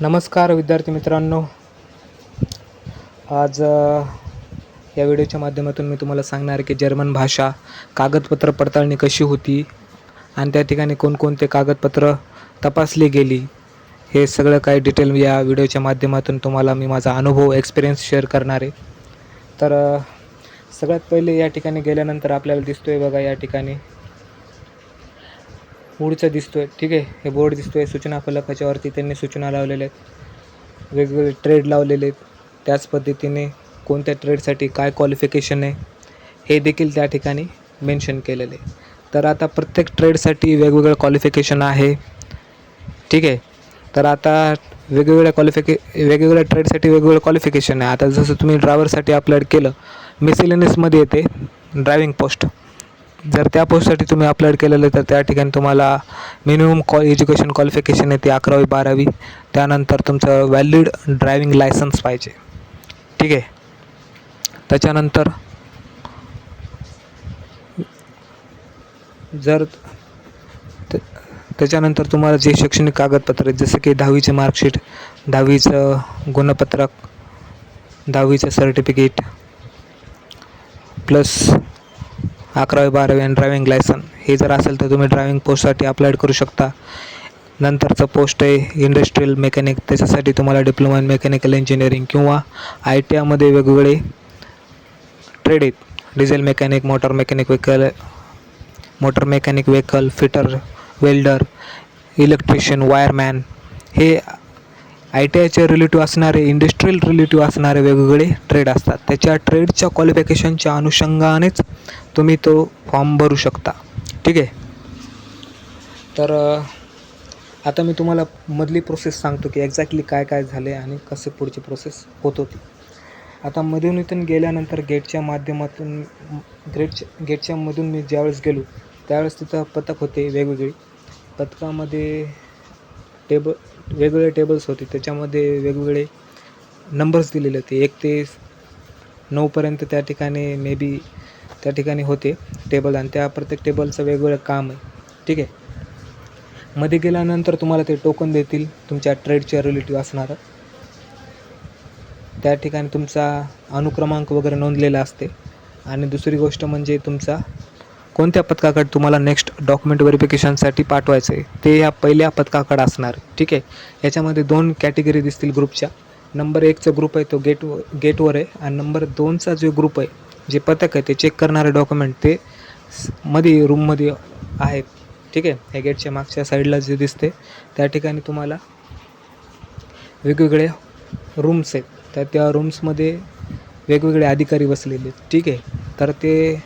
नमस्कार विद्यार्थी मित्रांनो. आज या व्हिडिओच्या माध्यमातून मी तुम्हाला सांगणार की जर्मन भाषा कागदपत्र पडताळणी कशी होती आणि त्या ठिकाणी कोणकोणते कागदपत्र तपासली गेली हे सगळं काही डिटेल या व्हिडिओच्या माध्यमातून तुम्हाला मी माझा अनुभव एक्सपिरियन्स शेअर करणार आहे. तर सगळ्यात पहिले या ठिकाणी गेल्यानंतर आपल्याला दिसतो आहे बघा या ठिकाणी. पुढचं आहे ठीक आहे? हे बोर्ड दिसतो आहे सूचना फलकाच्या वरती त्यांनी सूचना लावलेल्या आहेत. वेगवेगळे ट्रेड लावलेले आहेत. त्याच पद्धतीने कोणत्या ट्रेडसाठी काय क्वालिफिकेशन आहे हे देखील त्या ठिकाणी मेन्शन केलेलं आहे. तर आता प्रत्येक ट्रेडसाठी वेगवेगळं क्वालिफिकेशन आहे. ठीक आहे? तर आता वेगवेगळ्या क्वालिफिके वेगवेगळ्या ट्रेडसाठी वेगवेगळं क्वालिफिकेशन आहे. आता जसं तुम्ही ड्रायव्हरसाठी अप्लाय केलं मिसेलिनियसमध्ये येते ड्रायव्हिंग पोस्ट जर त्या पोस्टसाठी तुम्ही अप्लाय केलेलं तर त्या ठिकाणी तुम्हाला मिनिमम कॉ एज्युकेशन क्वालिफिकेशन आहे अकरावी बारावी. त्यानंतर तुमचं व्हॅलिड ड्रायव्हिंग लायसन्स पाहिजे. ठीक आहे? त्याच्यानंतर जर त- त्याच्यानंतर तुम्हाला जे शैक्षणिक कागदपत्र आहेत जसं की दहावीचे मार्कशीट दहावीचं गुणपत्रक दहावीचं सर्टिफिकेट प्लस अकरावी बारावी आणि ड्रायव्हिंग लायसन हे जर असेल तर तुम्ही ड्रायव्हिंग पोस्टसाठी अप्लायड करू शकता. नंतरचं पोस्ट आहे इंडस्ट्रीयल मेकॅनिक त्याच्यासाठी तुम्हाला डिप्लोमा इन मेकॅनिकल इंजिनिअरिंग किंवा आय टी आयमध्ये वेगवेगळे ट्रेड आहेत. Diesel mechanic motor mechanic vehicle motor mechanic vehicle fitter welder electrician wireman हे आय टी आयचे रिलेटिव्ह असणारे इंडस्ट्रीयल रिलेटिव्ह असणारे वेगवेगळे ट्रेड असतात. त्याच्या ट्रेडच्या क्वालिफिकेशनच्या अनुषंगानेच तुम्ही तो फॉर्म भरू शकता. ठीक आहे? तर आता मी तुम्हाला मधली प्रोसेस सांगतो की एक्झॅक्टली काय काय झाले आणि कसे पुढची प्रोसेस होत होती. आता मधून इथून गेल्यानंतर गेटच्या माध्यमातून गेटच्या गेटच्या मधून मी ज्यावेळेस गेलो त्यावेळेस तिथं पथक होते वेगवेगळे. पथकामध्ये टेबल वेगवेगळे टेबल्स होते. त्याच्यामध्ये वेगवेगळे नंबर्स दिलेले होते. एक ते नऊपर्यंत त्या ठिकाणी मे बी त्या ठिकाणी होते टेबल आणि त्या प्रत्येक टेबलचं वेगवेगळं काम आहे. ठीक आहे? मध्ये गेल्यानंतर तुम्हाला ते टोकन देतील तुमच्या ट्रेडच्या रिलेटिव्ह असणारं. त्या ठिकाणी तुमचा अनुक्रमांक वगैरे नोंदलेला असते. आणि दुसरी गोष्ट म्हणजे तुमचा कोणत्या पथकाकडे तुम्हाला नेक्स्ट डॉक्युमेंट व्हेरिफिकेशनसाठी पाठवायचं आहे ते या पहिल्या पथकाकडे असणार. ठीक आहे? याच्यामध्ये दोन कॅटेगरी दिसतील ग्रुपच्या नंबर एकचा ग्रुप आहे तो गेट गेटवर आहे. आणि नंबर दोनचा जो ग्रुप आहे जे पथक आहे ते चेक करणारे डॉक्युमेंट ते मध्ये रूममध्ये आहेत. ठीक आहे? या गेटच्या मागच्या साईडला जे दिसते त्या ठिकाणी तुम्हाला वेगवेगळे रूम्स आहेत. तर त्या रूम्समध्ये वेगवेगळे अधिकारी बसलेले आहेत. ठीक आहे? तर ते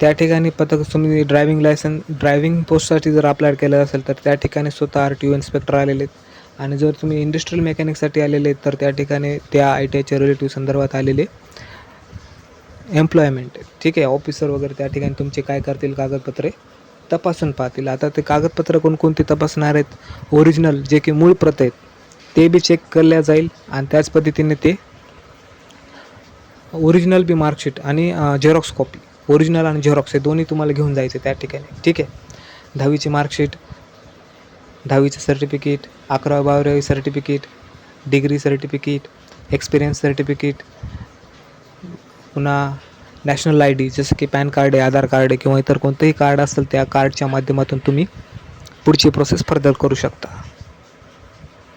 त्या ठिकाणी पथक तुम्ही ड्रायव्हिंग लायसन ड्रायव्हिंग पोस्टसाठी जर अप्लाय केलं असेल तर त्या ठिकाणी स्वतः आर टी ओ इन्स्पेक्टर आलेले आहेत. आणि जर तुम्ही इंडस्ट्रियल मेकॅनिकसाठी आलेले आहेत तर त्या ठिकाणी त्या आय टी आयच्या रिलेटिव्ह संदर्भात आलेले एम्प्लॉयमेंट ठीक आहे ऑफिसर वगैरे त्या ठिकाणी तुमचे काय करतील कागदपत्रे तपासून पाहतील. आता ते कागदपत्र कोणकोणते तपासणार आहेत? ओरिजिनल जे की मूळ प्रत आहेत ते बी चेक केल्या जाईल आणि त्याच पद्धतीने ते ओरिजिनल बी मार्कशीट आणि झेरॉक्स कॉपी ओरिजिनल आणि झेरॉक्स हे दोन्ही तुम्हाला घेऊन जायचे त्या ठिकाणी. ठीक आहे? दहावीची मार्कशीट दहावीचं सर्टिफिकेट अकरावी बारावी certificate degree certificate experience certificate पुन्हा नॅशनल आय डी जसं की पॅन कार्ड आहे आधार कार्ड आहे किंवा इतर कोणतंही कार्ड असेल त्या कार्डच्या माध्यमातून तुम्ही पुढची प्रोसेस फर्दर करू शकता.